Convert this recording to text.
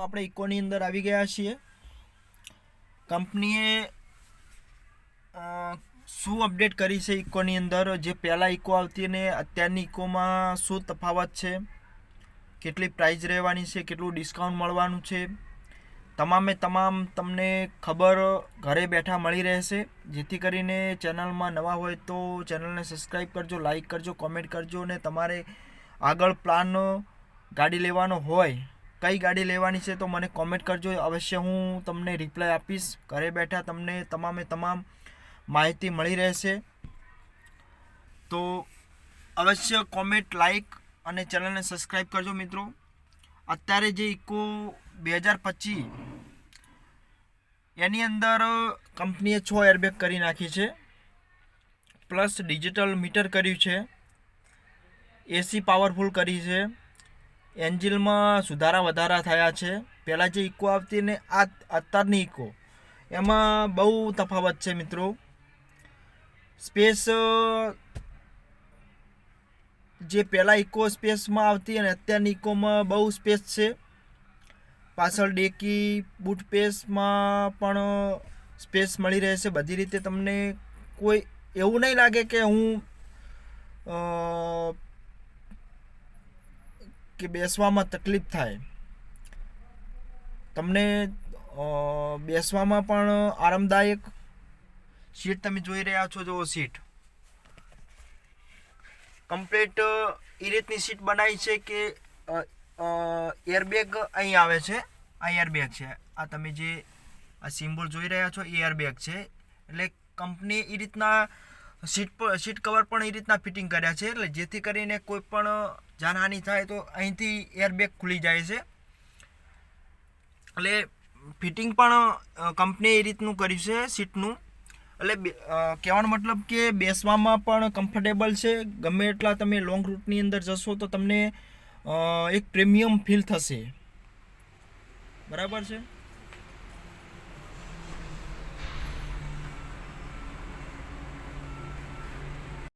આપણે ઇકોની અંદર આવી ગયા છીએ. કંપનીએ શું અપડેટ કરી છે ઇકોની અંદર? જે પહેલાં ઇકો આવતી અને અત્યારની ઇકોમાં શું તફાવત છે? કેટલી પ્રાઇઝ રહેવાની છે? કેટલું ડિસ્કાઉન્ટ મળવાનું છે? તમામે તમામ તમને ખબર ઘરે બેઠા મળી રહેશે. જેથી કરીને ચેનલમાં નવા હોય તો ચેનલને સબસ્ક્રાઈબ કરજો લાઇક કરજો કોમેન્ટ કરજો અને તમારે આગળ પ્લાન ગાડી લેવાનો હોય કઈ ગાડી લેવાની છે તો મને કોમેન્ટ કરજો. અવશ્ય હું તમને રિપ્લાય આપીશ. ઘરે બેઠા તમને તમામે તમામ માહિતી મળી રહેશે. તો અવશ્ય કોમેન્ટ લાઈક અને ચેનલને સબસ્ક્રાઈબ કરજો મિત્રો. અત્યારે જે ઇકો બે હજાર પચીસ એની અંદર કંપનીએ છ એરબેગ કરી નાખી છે. પ્લસ ડિજિટલ મીટર કર્યું છે. એસી પાવરફુલ કરી છે. એન્જિનમાં સુધારા વધારા થયા છે. પહેલાં જે ઇકો આવતી ને આ અત્યારની ઇકો, એમાં બહુ તફાવત છે મિત્રો. સ્પેસ જે પહેલાં ઇકો સ્પેસમાં આવતી અને અત્યારની ઇકોમાં બહુ સ્પેસ છે. પાછળ ડેકી, બૂટ પેસમાં પણ સ્પેસ મળી રહેશે બધી રીતે તમને કોઈ એવું નહીં લાગે કે હું કે બેસવામાં તકલીફ થાય. તમને બેસવામાં પણ આરામદાયક સીટ તમે જોઈ રહ્યા છો જો સીટ. કમ્પ્લીટ એ રીતની સીટ બનાવી છે કે એરબેગ અહીં આવે છે. આ એરબેગ છે. આ તમે જે, આ સિમ્બોલ જોઈ રહ્યા છો, એ એરબેગ છે. એટલે કંપની એ રીતના સીટ પર સીટ કવર પણ એ રીતના ફિટિંગ કર્યા છે, એટલે જેથી કરીને કોઈ પણ જાનહાનિ થાય તો અહીંથી એરબેગ ખુલી જાય છે. એટલે ફિટિંગ પણ કંપનીએ એ રીતનું કર્યું છે, સીટનું. એટલે કહેવાનો મતલબ કે બેસવામાં પણ કમ્ફર્ટેબલ છે. ગમે એટલા તમે લોંગ રૂટની અંદર જશો તો તમને એક પ્રીમિયમ ફીલ થશે. બરાબર છે?